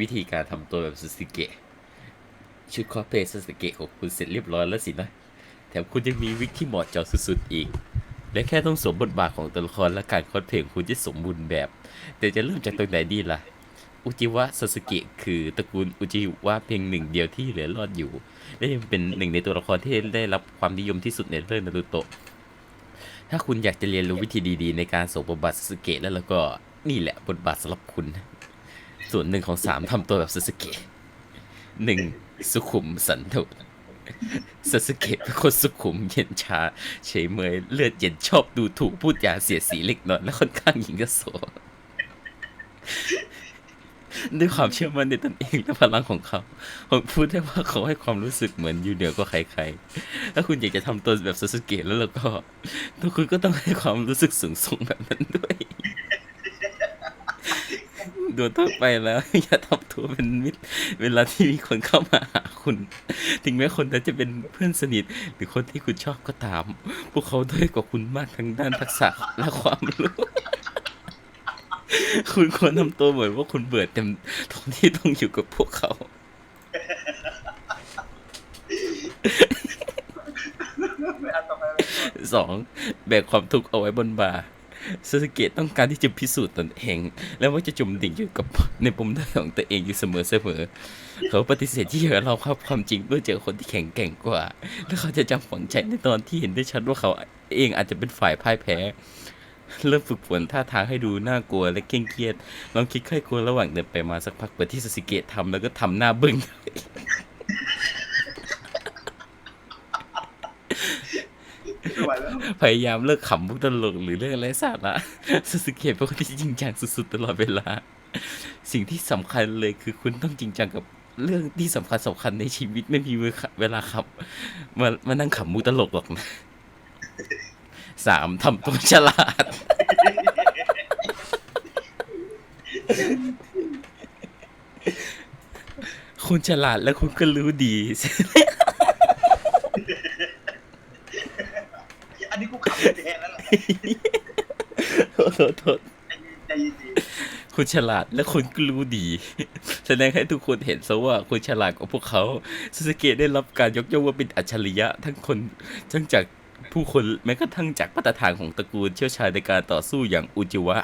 วิธีการทำตัวแบบซูซูเกะชุดคอสเพลย์ซูซูเกะของคุณเสร็จเรียบร้อยแล้วสินะ แถมคุณยังมีวิกที่เหมาะเจาะสุดๆอีก และแค่ต้องสวมบทบาทของตัวละครและการคอสเพลย์ของคุณที่สมบูรณ์แบบ แต่จะเริ่มจากตรงไหนดีล่ะ อุจิวะซาสึเกะคือตระกูลอุจิวะเพียงหนึ่งเดียวที่เหลือรอดอยู่ และยังเป็นหนึ่งในตัวละครที่ได้รับความนิยมที่สุดในเรื่องนารูโตะถ้าคุณอยากจะเรียนรู้วิธีดีๆ ในการสวมบทบาทซาสึเกะแล้วแล้วก็ นี่แหละบทบาทสำหรับคุณ ส่วนหนึ่งของสามทำตัวแบบซาสึเกะหนึ่งสุขุมสันโดษซาสึเกะเป็นคนสุขุมเย็นชา เฉยเมยเลือดเย็นชอบดูถูกพูดจาเสียสีเล็กน้อยและค่อนข้างหญิงกระโสด้วยความเชื่อมั่นในตนเองและพลังของเขา ผมพูดได้ว่าเขาให้ความรู้สึกเหมือนอยู่เหนือกว่าใครๆ ถ้าคุณอยากจะทำตัวแบบซาสึเกะแล้วแล้วก็ทุกคุณก็ต้องให้ความรู้สึกสูงส่งแบบนั้นด้วย ดยทั่วไปแล้ว อย่าทำตัวเป็นมิตร เวลาที่มีคนเข้ามาหาคุณ ถึงแม้คนนั้นจะเป็นเพื่อนสนิท หรือคนที่คุณชอบก็ตาม พวกเขาด้อยกว่าคุณมากทั้งด้านทักษะและความรู้ คุณควรทำตัวเหมือนว่าคุณเบื่อเต็มตรงที่ต้องอยู่กับพวกเขา สองแบกความทุกข์เอาไว้บนบ่า ซาสึเกะต้องการที่จะพิสูจน์ตนเอง และว่าจะจมดิ่งอยู่กับในปมด้อยของตัวเองอยู่เสมอเสมอ เขาปฏิเสธที่จะเราครับความจริงเมื่อเจอคนที่แข็งแกร่งกว่า และเขาจะจำฝังใจในตอนที่เห็นได้ชัดว่าเขาเองอาจจะเป็นฝ่ายพ่ายแพ้เริ่มฝึกฝนท่าทางให้ดูน่ากลัวและเคร่งเครียดลองคิดค่อยกลัวระหว่างเดินไปมาสักพักเปิดที่ซาสึเกะทำแล้วก็ทำหน้าบึ้งม่ไหวแล้ว พยายามเลิกขำมุกตลกหรือเรื่องไร้สาระซูซูเกะเป็นคนที่จริงจังสุดๆตลอดเวลา สิ่งที่สำคัญเลยคือคุณต้องจริงจังกับเรื่องที่สำคัญสำคัญในชีวิตไม่มีเวลาขับมามานั่งขำมุกตลกหรอกนะสามทำตัวฉลาด คุณฉลาดแล้วคุณก็รู้ดี อันนี้กูขับแทนแล้วแหละ โทษโทษโทษใจเย็นใจเย็นคุณฉลาดและคุณก็รู้ดี แสดงให้ทุกคนเห็นซะว่าคุณฉลาดกว่าพวกเขาซาสเกะได้รับการยกย่องว่าเป็นอัจฉริยะทั้งคนทั้งจากผู้คนแม้กระทั่งจากมาตรฐานของตระกูลเชี่ยวชาญในการต่อสู้อย่างอุจิวะ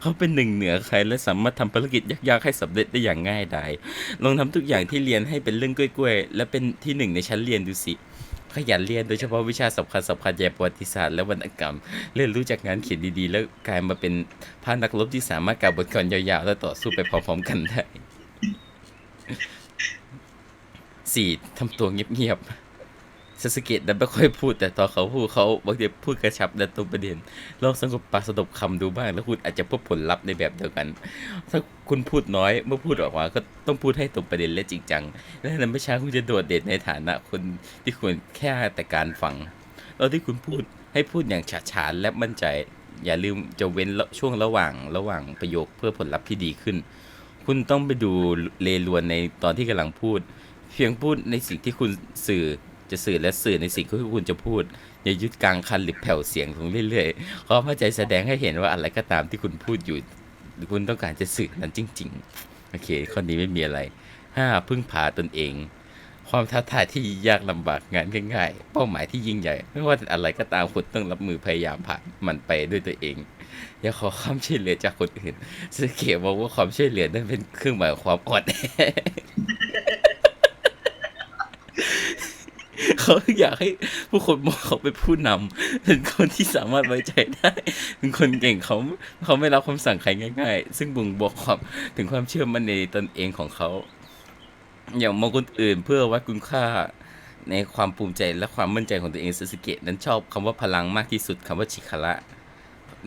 เขาเป็นหนึ่งเหนือใครและสามารถทำภารกิจยากๆให้สำเร็จได้อย่างง่ายดายลองทำทุกอย่างที่เรียนให้เป็นเรื่องกล้วยๆและเป็นที่หนึ่งในชั้นเรียนดูสิ ขยันเรียนโดยเฉพาะวิชาสำคัญสำคัญอย่างประวัติศาสตร์และวรรณกรรม เรียนรู้จากงานเขียนดีๆ แล้วกลายมาเป็นพานักรบที่สามารถกล่าวบทกลอนยาวๆ และต่อสู้ไปพร้อมๆกันได้สี่ทำตัวเงียบๆ ซาสเกะนั้นไม่ค่อยพูดแต่ตอนเขาพูดเขาบางทีพูดกระชับและตรงประเด็นลองสงบปากสงบคำดูบ้าง แล้วคุณอาจจะพบผลลัพธ์ในแบบเดียวกัน ถ้าคุณพูดน้อยเมื่อพูดออกมาก็ต้องพูดให้ตรงประเด็นและจริงจัง และนั้นไม่ช้าคุณจะโดดเด่นในฐานะคนที่ควรแค่แต่การฟังตอนที่คุณพูดให้พูดอย่างฉาฉานและมั่นใจ อย่าลืมจะเว้นช่วงระหว่างระหว่างประโยคเพื่อผลลัพธ์ที่ดีขึ้น คุณต้องไปดูเลรวนในตอนที่กำลังพูด เพียงพูดในสิ่งที่คุณสื่อ จะสื่อและสื่อในสิ่งที่คุณจะพูด อย่ายึดกลางคันหรือแผ่วเสียงลงเรื่อยๆความเข้าใจแสดงให้เห็นว่าอะไรก็ตามที่คุณพูดอยู่ คุณต้องการจะสื่อนั้นจริง ๆ โอเค ข้อนี้ไม่มีอะไรห้าพึ่งพาตนเอง ความท้าทายที่ยากลำบากงานง่ายๆ เป้าหมายที่ยิ่งใหญ่ ไม่ว่าอะไรก็ตามคุณต้องรับมือพยายามผ่านมันไปด้วยตัวเองอย่าขอความช่วยเหลือจากคนอื่นสเกตบอกว่าความช่วยเหลือนั้นเป็นเครื่องหมายความอ่อนแอ เขาอยากให้ผู้คนมองเขาเป็นผู้นำเป็นคนที่สามารถไว้ใจได้เป็นคนเก่งเขาเขาไม่รับคำสั่งใครง่าย ๆ ซึ่งบ่งบอกความถึงความเชื่อมั่นในตนเองของเขาอย่างมองคนอื่นเพื่อวัดคุณค่าในความภูมิใจและความมั่นใจของตัวเองซาสึเกะนั้นชอบคำว่าพลังมากที่สุดคำว่าชิคาระ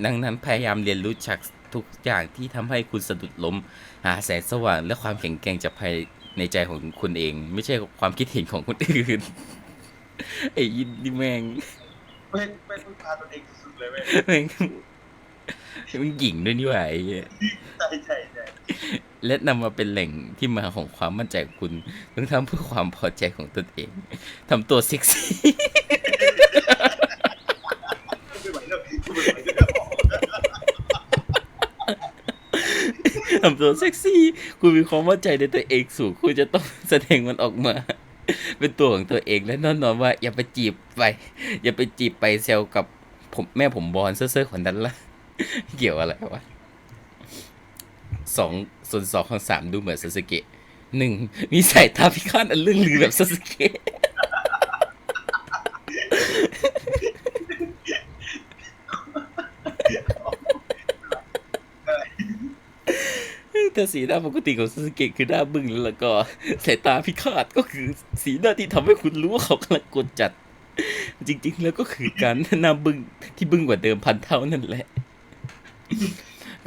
ดังนั้นพยายามเรียนรู้จากทุกอย่างที่ทำให้คุณสะดุดล้ม หาแสงสว่างและความแข็งแกร่งจากภายในใจของคุณเอง ไม่ใช่ความคิดเห็นของคนอื่น ไอ้ยินนี่แม่งเป็นเป็นพึ่งพาตัวเองสุดๆเลยเว้ยแม่งมันหญิงด้วยนี่หว่าไอ้เหี้ยใช่ใช่ใช่และนำมาเป็นแหล่งที่มาของความมั่นใจของคุณต้องทำเพื่อความพอใจของตนเองทำตัวเซ็กซี่ ไม่ไหวแล้วไม่ไหวแล้วทำตัวเซ็กซี่ คุณมีความมั่นใจในตัวเองสูงคุณจะต้องแสดงมันออกมา เป็นตัวของตัวเองและแน่นอนว่า อย่าไปจีบไป อย่าไปจีบไปเซลกับผมแม่ผมบอลเซ่อๆคนนั้นละเกี่ยวอะไรวะสองส่วนสองของสามดูเหมือนซาสึเกะหนึ่งมีสายตาพิฆาตอันเรื่องลือแบบซาสึเกะ ถ้าสีหน้าปกติของซาสึเกะคือหน้าบึ้งแล้วก็สายตาพิฆาตก็คือสีหน้าที่ทำให้คุณรู้ว่าเขากำลังกดจัด จริง ๆ แล้วก็คือการหน้าบึ้งที่บึ้งกว่าเดิมพันเท่านั่นแหละ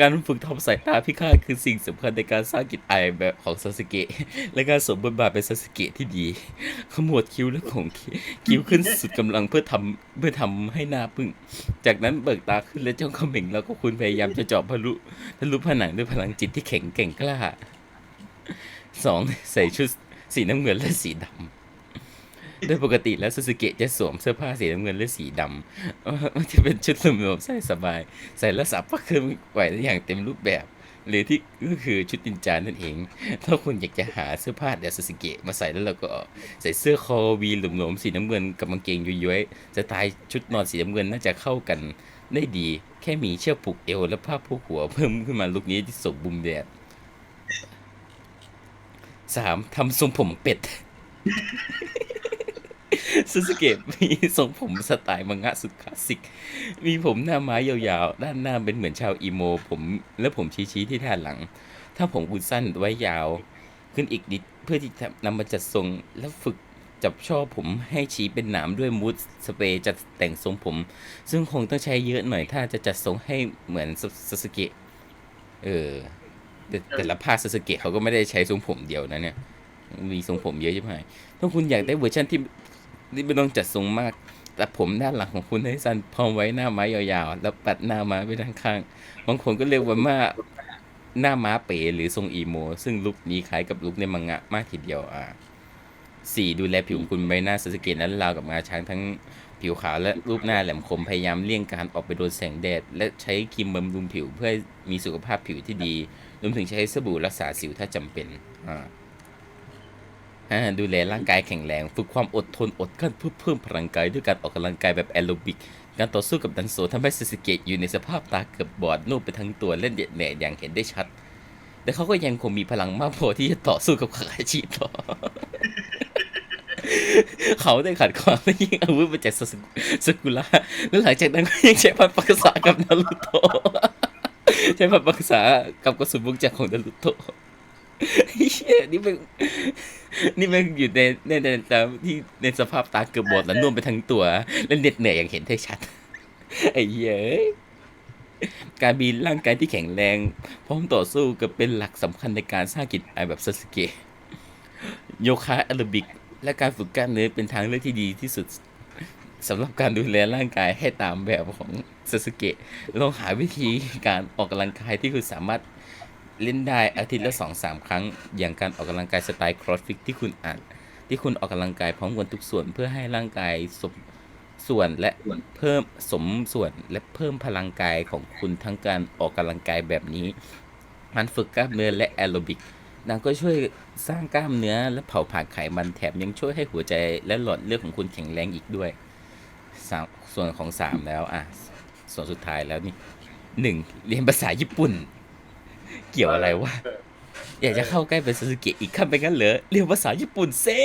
การฝึกทำสายตาพิฆาตคือสิ่งสำคัญในการสร้างกิจไอายแบบของซาสึเกะและการสวมบทบาทเป็นซาสึเกะที่ดีขมวดคิ้วและของคิ้วขึ้นสุดกำลังเพื่อทำเพื่อทำให้หน้าพึ่ง จากนั้นเบิกตาขึ้นและจ้องเขม่งแล้วก็คุณพยายามจะเจาะทะลุทะลุผนังด้วยพลังจิตที่แข็งแกร่งกล้าสองใส่ชุดสีน้ำเงินและสีดำ โดยปกติแล้วซูซูเกะจะสวมเสื้อผ้าสีน้ำเงินและสีดำมันจะเป็นชุดสวมใส่สบาย ใส่แล้วสามารถเคลื่อไหวได้อย่างเต็มรูปแบบ หรือที่ก็คือชุดนินจานั่นเอง ถ้าคุณอยากจะหาเสื้อผ้าแบบซูซูเกะมาใส่แล้วเราก็ใส่เสื้อคอวีหลวมๆสีน้ำเงินกับกางเกงย้อยๆสไตล์ชุดนอนสีน้ำเงินน่าจะเข้ากันได้ดี แค่มีเชือกผูกเอวและผ้าผูกหัวเพิ่มขึ้นมาลุคนี้ที่สมบูรณ์แบบสามทำทรงผมเป็ด ซูซูเกะมีทรงผมสไตล์มังงะสุดคลาสสิก มีผมหน้าไม้ยาวๆ ด้านหน้าเป็นเหมือนชาวอีโม ผมและผมชี้ๆที่ด้านหลัง ถ้าผมคุณสั้นไว้ยาว ขึ้นอีกนิดเพื่อที่จะนำมาจัดทรงและฝึกจับช่อผมให้ชี้เป็นหนามด้วยมูสสเปรย์จัดแต่งทรงผม ซึ่งคงต้องใช้เยอะหน่อยถ้าจะจัดทรงให้เหมือนซาสึเกะเออแต่แต่ละภาคซาสึเกะเขาก็ไม่ได้ใช้ทรงผมเดียวนะเนี่ยมีทรงผมเยอะใช่ไหมถ้าคุณอยากได้เวอร์ชันที่ ที่ไม่ต้องจัดทรงมาก แต่ผมด้านหลังของคุณให้สั้นพร้อมไว้หน้าไม้ยาวๆ แล้วปัดหน้าม้าไปด้านข้างบางคนก็เรียกว่ามาหน้าม้าเป๋หรือทรงอีโม ซึ่งลุคนี้คล้ายกับลุคในมังงะมากทีเดียวอ่าสี่ดูแลผิวคุณใบหน้าสสเกตนั้นราวกับงาช้างทั้งผิวขาวและรูปหน้าแหลมคมพยายามเลี่ยงการออกไปโดนแสงแดด และใช้ครีมบำรุงผิวเพื่อมีสุขภาพผิวที่ดีรวมถึงใช้สบู่รักษาสิวถ้าจำเป็นอ่าอ่า ดูแลร่างกายแข็งแรง ฝึกความอดทนอดกั้นเพื่อเพิ่มพลังกายด้วยการออกกำลังกายแบบแอโรบิก การต่อสู้กับดันโซทำให้ซสเกะอยู่ในสภาพตาเกือบบอดโน่ไปทั้งตัวเล่นเด็ดเหนื่อยอย่างเห็นได้ชัด แต่เขาก็ยังคงมีพลังมากพอที่จะต่อสู้กับคาคาชิต่อเขาได้ขัดขวางและยิงอาวุธมาจากสกุระและหลังจากนั้นก็ยังใช้พันปักษากับนารูโตะใช้พันปักษากับกระสุนวงจักรของนารูโตะเฮียนี่เป็น นี่มันอยู่ในในในในที่ในสภาพตาเกือบบอดและน่วมไปทั้งตัว และเหน็ดเหนื่อยอย่างเห็นได้ชัด ไอ้เหี้ยเอ้ยการมีร่างกายที่แข็งแรง พร้อมต่อสู้ก็เป็นหลักสำคัญในการสร้างกิจไอแบบซาสึเกะโยคะแอโรบิก และการฝึกกล้ามเนื้อเป็นทางเลือกที่ดีที่สุดสำหรับการดูแลร่างกายให้ตามแบบของซาสึเกะลองหาวิธีการออกกำลังกายที่คุณสามารถ เล่นได้อาทิตย์ละสองสามครั้ง อย่างการออกกำลังกายสไตล์ครอสฟิตที่คุณอ่านที่คุณออกกำลังกายพร้อมกันทุกส่วนเพื่อให้ร่างกายสมส่วนและเพิ่มสมส่วนและเพิ่มพลังกายของคุณทั้งการออกกำลังกายแบบนี้ มันฝึกกล้ามเนื้อและแอโรบิกนางก็ช่วยสร้างกล้ามเนื้อและเผาผลาญไขมันแถมยังช่วยให้หัวใจและหลอดเลือดของคุณแข็งแรงอีกด้วยสามส่วนของสามแล้วอะส่วนสุดท้ายแล้วนี่หนึ่งเรียนภาษาญี่ปุ่น เกี่ยวอะไรวะ อยากจะเข้าใกล้เป็นซาสึเกะอีกขั้นไปงั้นเหรอ เรียนภาษาญี่ปุ่นเซ่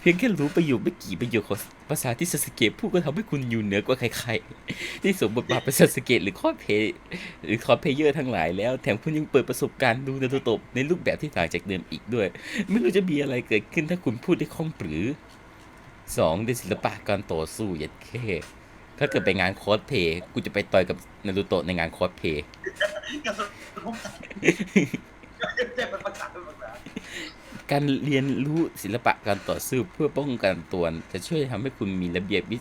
เพียงแค่รู้ประโยคไม่กี่ประโยคของภาษาที่ซาสึเกะพูดก็ทำให้คุณอยู่เหนือกว่าใครๆที่สมบทบาทเป็นซาสึเกะหรือคอสเพย์หรือคอสเพเยอร์ทั้งหลายแล้ว แถมคุณยังเปิดประสบการณ์ดูนารูโตะในรูปแบบที่ต่างจากเดิมอีกด้วย ไม่รู้จะมีอะไรเกิดขึ้นถ้าคุณพูดได้คล่องปรือสองในศิลปะการต่อสู้ยัดเข้ ถ้าเกิดไปงานคอสเพลย์กูจะไปต่อยกับนารูโตะในงานคอสเพลย์กระสุนพกใจเป็นภาษาเป็นภาษาการเรียนรู้ศิลปะการต่อสู้เพื่อป้องกันตัวจะช่วยทำให้คุณมีระเบียบวิ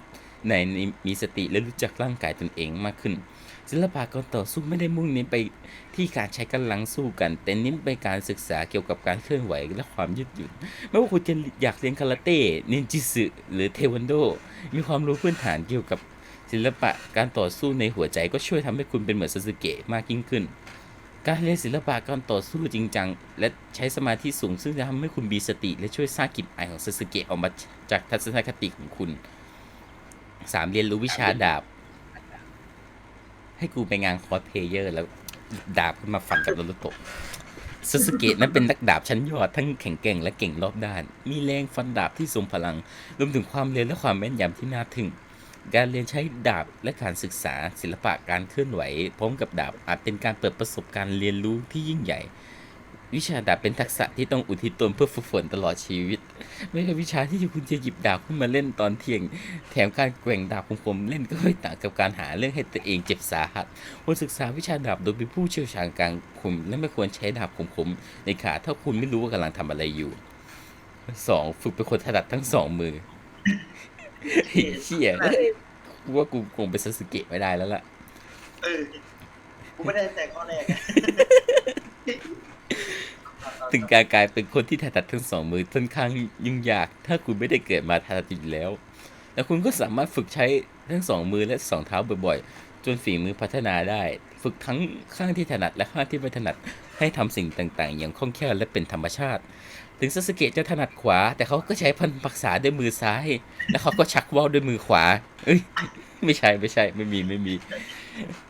ในยมีสติและรู้จักร่างกายตนเองมากขึ้น ศิลปะการต่อสู้ไม่ได้มุ่งเน้นไปที่การใช้กำลังสู้กัน แต่เน้นไปการศึกษาเกี่ยวกับการเคลื่อนไหวและความยืดหยุ่นไม่ว่าคุณจะอยากเรียนคาราเต้นินจิสึหรือเทควันโด มีความรู้พื้นฐานเกี่ยวกับ ศิลปะการต่อสู้ในหัวใจก็ช่วยทำให้คุณเป็นเหมือนซาสึเกะมากยิ่งขึ้น การเรียนศิลปะการต่อสู้จริงจังและใช้สมาธิสูง ซึ่งจะทำให้คุณมีสติ และช่วยสร้างกลิ่นอายของซาสึเกะออกมาจากทัศนคติของคุณสามเรียนรู้วิชาดาบ ให้กูไปงานคอสเพลเยอร์แล้วดาบขึ้นมาฟันกับโนรุโตะซาสึเกะนั้นเป็นนักดาบชั้นยอดทั้งแข็งแกร่งและเก่งรอบด้าน มีแรงฟันดาบที่ทรงพลัง รวมถึงความเร็วและความแม่นยำที่น่าทึ่ง การเรียนใช้ดาบและการศึกษาศิลปะการเคลื่อนไหวพร้อมกับดาบอาจเป็นการเปิดประสบการณ์เรียนรู้ที่ยิ่งใหญ่ วิชาดาบเป็นทักษะที่ต้องอุทิศตนเพื่อฝึกฝนตลอดชีวิต ไม่ใช่วิชาที่คุณจะหยิบดาบขึ้นมาเล่นตอนเที่ยง แถมการแกว่งดาบของผมเล่นก็ไม่ต่างกับการหาเรื่องให้ตัวเองเจ็บสาหัสควรศึกษาวิชาดาบโดยเป็นผู้เชี่ยวชาญการคุมและไม่ควรใช้ดาบคมๆในขาถ้าคุณไม่รู้ว่ากำลังทำอะไรอยู่สองฝึกเป็นคนถนัดทั้งสองมือ เฮ้ยเชี่ยเอ้ยกูว่ากูคงเป็นซาสึเกะไม่ได้แล้วล่ะ เออกูไม่ได้แต่ข้อแรกอะถึงการกลายเป็นคนที่ถนัดทั้งสองมือค่อนข้างยุ่งยาก ถ้าคุณไม่ได้เกิดมาถนัดอยู่แล้วแต่คุณก็สามารถฝึกใช้ทั้งสองมือและสองเท้าบ่อยๆ จนฝีมือพัฒนาได้ ฝึกทั้งข้างที่ถนัดและข้างที่ไม่ถนัดให้ทำสิ่งต่างๆ อย่างคล่องแคล่วและเป็นธรรมชาติ ถึงซาสเกะจะถนัดขวา แต่เขาก็ใช้พันปักษาด้วยมือซ้าย แล้วเขาก็ชักว่าวด้วยมือขวา เอ้ย ไม่ใช่ไม่ใช่ไม่มีไม่มี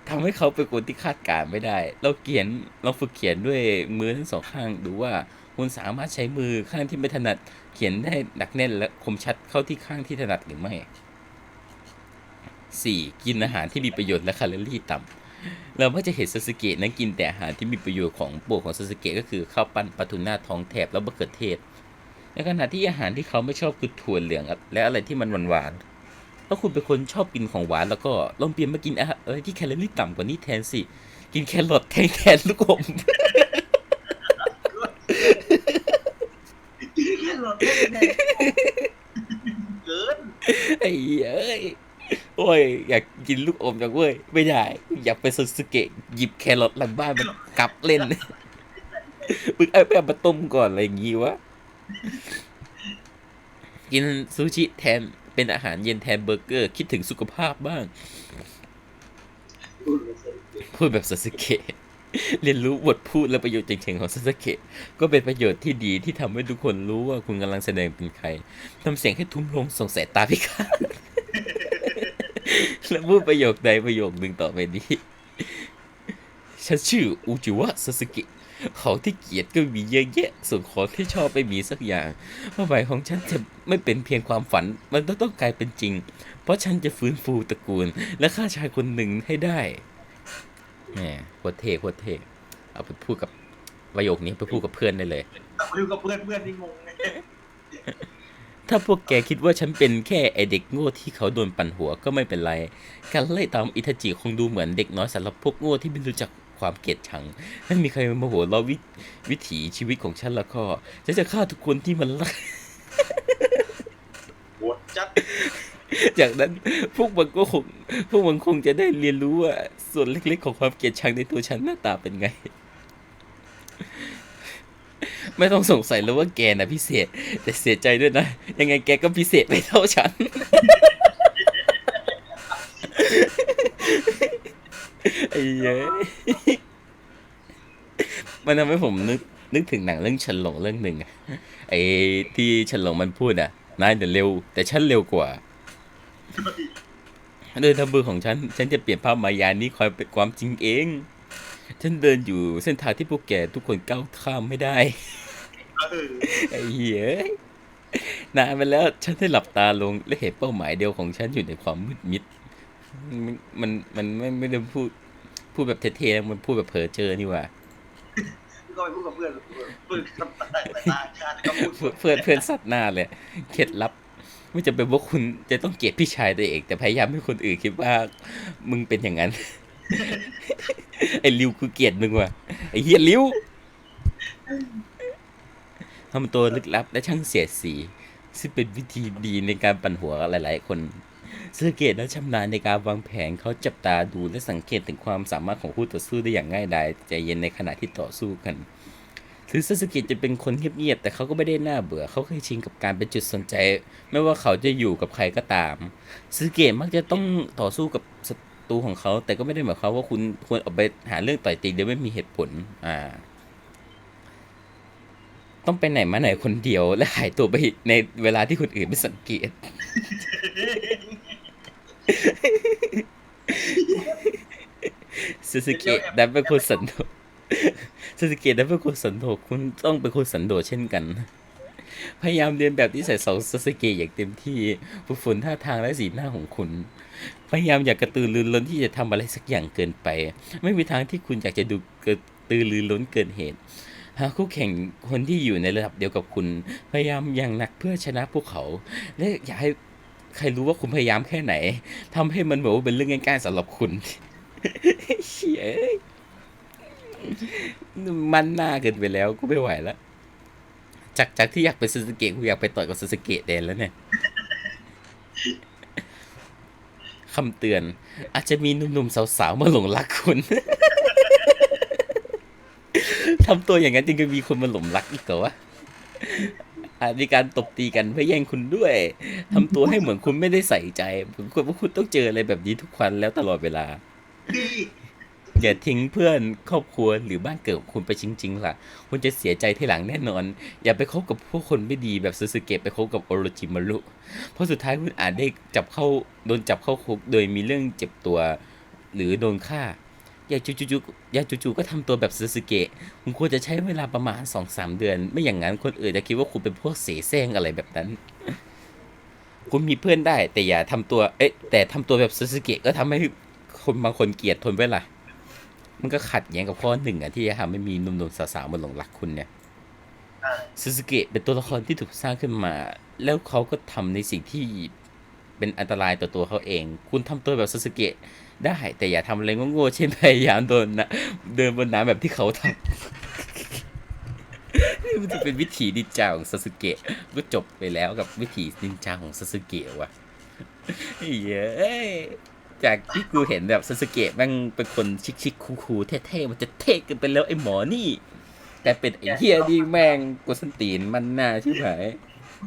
ทำให้เขาเป็นคนที่คาดการไม่ได้ เราเขียนเราฝึกเขียนด้วยมือทั้งสองข้างดูว่าคุณสามารถใช้มือข้างที่ไม่ถนัด เขียนได้หนักแน่นและคมชัดเข้าที่ข้างที่ถนัดหรือไม่ 4. กินอาหารที่มีประโยชน์และแคลอรี่ต่ำเรามักจะเห็นซาสึเกะนั้นกินแต่อาหารที่มีประโยชน์ของโปรดของซาสึเกะก็คือข้าวปั้นปลาทูน่าท้องแถบและมะเขือเทศ ในขณะที่อาหารที่เขาไม่ชอบคือถั่วเหลืองและอะไรที่มันหวานๆถ้าคุณเป็นคนชอบกินของหวานแล้วก็ลองเปลี่ยนมากินอาหารอะไรที่แคลอรี่ต่ำกว่านี้แทนสิ กินแครอทแทนแทนลูกอมแค่หลอดแค่แน่เกินไอ้เหี้ยเอ้ย โอ้ย อยากกินลูกอมจังเว้ย ไม่ได้ อยากไปซาสึเกะหยิบแครอทหลังบ้านมากลับเล่นมึงเอาไปเอามาต้มก่อนอะไรอย่างงี้วะ กินซูชิแทนเป็นอาหารเย็นแทนเบอร์เกอร์ คิดถึงสุขภาพบ้าง พูดเลยสิพูดแบบซาสึเกะเรียนรู้บทพูดและประโยชน์เจ๋งๆของซาสึเกะก็เป็นประโยชน์ที่ดีที่ทำให้ทุกคนรู้ว่าคุณกำลังแสดงเป็นใครทำเสียงให้ทุ้มลงส่งสายตาพิฆาต และพูดประโยคใดประโยคหนึ่งต่อไปนี้ ฉันชื่ออูจิวะซาสึกะของที่เกลียดก็มีเยอะแยะ ส่วนของที่ชอบไม่มีสักอย่างเป้าหมายของฉันจะไม่เป็นเพียงความฝัน มันต้องต้องกลายเป็นจริง เพราะฉันจะฟื้นฟูตระกูล และฆ่าชายคนหนึ่งให้ได้แหมโคตรเท่โคตรเท่เอาไปพูดกับประโยคนี้ไปพูดกับเพื่อนได้เลยแต่คุยกับเพื่อนเพื่อนที่งงไง ถ้าพวกแกคิดว่าฉันเป็นแค่ไอเด็กโง่ที่เขาโดนปั่นหัวก็ไม่เป็นไร การไล่ตามอิทาจิคงดูเหมือนเด็กน้อยสำหรับพวกโง่ที่ไม่รู้จักความเกลียดชังไม่มีใครมาโหเราะวิวิถีชีวิตของฉันแล้วก็ฉันจะฆ่าทุกคนที่มันรักโหดจัดจากนั้นพวกมันก็คงพวกมันคงจะได้เรียนรู้ว่าส่วนเล็กๆ ของความเกลียดชังในตัวฉันหน้าตาเป็นไง ไม่ต้องสงสัยแล้วว่าแกน่ะพิเศษ แต่เสียใจด้วยนะ ยังไงแกก็พิเศษไม่เท่าฉัน ไอ้เย้ยมันทำให้ผมนึกนึกถึงหนังเรื่องฉินหลงเรื่องหนึ่งอะไอ้ที่ฉินหลงมันพูดอะนายเดี๋ยวเร็ว แต่ฉันเร็วกว่าด้วยทำมือของฉัน ฉันจะเปลี่ยนภาพมายานี้คอยเป็นความจริงเอง ฉันเดินอยู่เส้นทางที่พวกแกทุกคนก้าวข้ามไม่ได้ ไอ้เหี้ยนานไปแล้วฉันได้หลับตาลงและเห็นเป้าหมายเดียวของฉันอยู่ในความมืดมิด มันมันมันไม่ไม่ได้พูด พูดแบบเท่ๆนะมันพูดแบบเพ้อเจอนี่หว่าก็ไปพูดกับเพื่อนเพื่อนทำตาตาชาติก็พูดเพื่อนเพื่อนสัตว์หน้าเลยเคล็ดลับไม่จะเป็นว่าคุณจะต้องเกลียดพี่ชายตัวเอง แต่พยายามให้คนอื่นคิดว่า มึงเป็นอย่างนั้น ไอ้ริวคือเกลียดมึงว่ะไอ้เฮียริว ทำตัวลึกลับและช่างเสียดสี ซึ่งเป็นวิธีดีในการปั่นหัวหลาย ๆ คนสังเกตและชำนาญในการวางแผนเขาจับตาดูและสังเกตถึงความสามารถของคู่ต่อสู้ได้อย่างง่ายดายใจเย็นในขณะที่ต่อสู้กันถึงซาสึเกะจะเป็นคนเงียบๆแต่เขาก็ไม่ได้น่าเบื่อ เขาเคยชินกับการเป็นจุดสนใจ ไม่ว่าเขาจะอยู่กับใครก็ตามซาสึเกะมักจะต้องต่อสู้กับศัตตูของเขา แต่ก็ไม่ได้หมายความว่าคุณควรออกไปหาเรื่องต่อยตีโดยไม่มีเหตุผล อ่า ต้องไปไหนมาไหนคนเดียวและหายตัวไปในเวลาที่คนอื่นไม่สังเกต ซูซูเกะดันเป็นคนสันโดษซูซูเกะดันเป็นคนสันโดษคุณต้องเป็นคนสันโดษเช่นกัน พยายามเรียนแบบที่ใส่สองซูซูเกะอย่างเต็มที่ฝึกฝนท่าทางและสีหน้าของคุณ พยายามอย่ากกระตือรือร้นที่จะทำอะไรสักอย่างเกินไป ไม่มีทางที่คุณอยากจะดูกระตือรือร้นเกินเหตุ หาคู่แข่งคนที่อยู่ในระดับเดียวกับคุณ พยายามอย่างหนักเพื่อชนะพวกเขา และอยากให้ใครรู้ว่าคุณพยายามแค่ไหนทำให้มันเหมือนว่าเป็นเรื่องง่ายๆสำหรับคุณเชี่ยมันหน้าเกินไปแล้วกูไม่ไหวแล้วจากจากที่อยากไปซูซูเกะกูอยากไปต่อยกับซูซูเกะแดนแล้วเนี่ยคำเตือน อาจจะมีหนุ่มๆสาวๆมาหลงรักคุณำตัวอย่างนั้นจึงจะมีคนมาหลงรักอีกเหรอวะอาจมีการตบตีกันเพื่อแย่งคุณด้วยทำตัวให้เหมือนคุณไม่ได้ใส่ใจเหมือนว่าคุณต้องเจออะไรแบบนี้ทุกวันแล้วตลอดเวลา อย่าทิ้งเพื่อนครอบครัวหรือบ้านเกิดของคุณไปจริงๆล่ะ คุณจะเสียใจทีหลังแน่นอน อย่าไปคบกับพวกคนไม่ดีแบบซูซูเกะไปคบกับโอโรจิมารุ เพราะสุดท้ายคุณอาจได้จับเข้าโดนจับเข้าคุกโดยมีเรื่องเจ็บตัว หรือโดนฆ่า อย่าจู่ๆอย่าจู่ๆก็ทำตัวแบบซูซูเกะคุณควรจะใช้เวลาประมาณสองสามเดือน ไม่อย่างนั้นคนอื่นจะคิดว่าคุณเป็นพวกเสแสร้งอะไรแบบนั้น คุณมีเพื่อนได้ แต่อย่าทำตัว เอ๊ะ แต่ทำตัวแบบซูซูเกะก็ทำให้คนบางคนเกลียดทนไว้ล่ะ มันก็ขัดแย้งกับข้อหนึ่งอะที่จะทำให้มีหนุ่มๆสาวๆมาหลงรักคุณเนี่ยอ่าซูซูเกะเป็นตัวละครที่ถูกสร้างขึ้นมา แล้วเขาก็ทำในสิ่งที่ เป็นอันตรายต่อตัวเขาเอง คุณทำตัวแบบซูซูเกะได้ แต่อย่าทำอะไรโง่ๆเช่นพยายามโดนนะเดินบนน้ำแบบที่เขาทำนี่มันจะเป็นวิถีนินจาของซาสึเกะก็จบไปแล้วกับวิถีนินจาของซาสึเกะว่ะเย้ยจากที่กูเห็นแบบซาสึเกะแม่งเป็นคนชิคๆคูลๆเท่ๆมันจะเท่เกันไปแล้วไอ้หมอนี่ แต่เป็นไอ้เฮียนี่แม่งกูสันตีนมันหน้าชิบหาย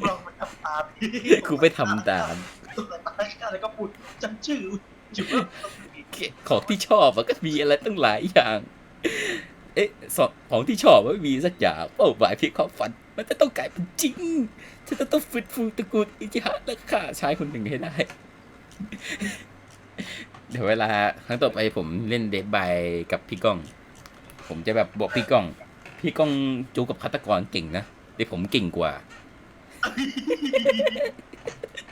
ลองมาทำตามพี่กูไปทำตาม ตัวตายกันแล้วก็พูดจำชื่อของที่ชอบมันก็มีอะไรตั้งหลายอย่าง เอ๊ะของที่ชอบมันไม่มีสักอย่างเป้าหมายเพียงความฝัน มันจะต้องกลายเป็นจริงฉันจะต้องฟื้นฟูตระกูลอิจิฮะและฆ่าชายคนหนึ่งให้ได้ เดี๋ยวเวลาครั้งต่อไปผมเล่นเดทบายกับพี่ก้อง ผมจะแบบบอกพี่ก้อง พี่ก้องจูกับฆาตกรเก่งนะแต่ผมเก่งกว่า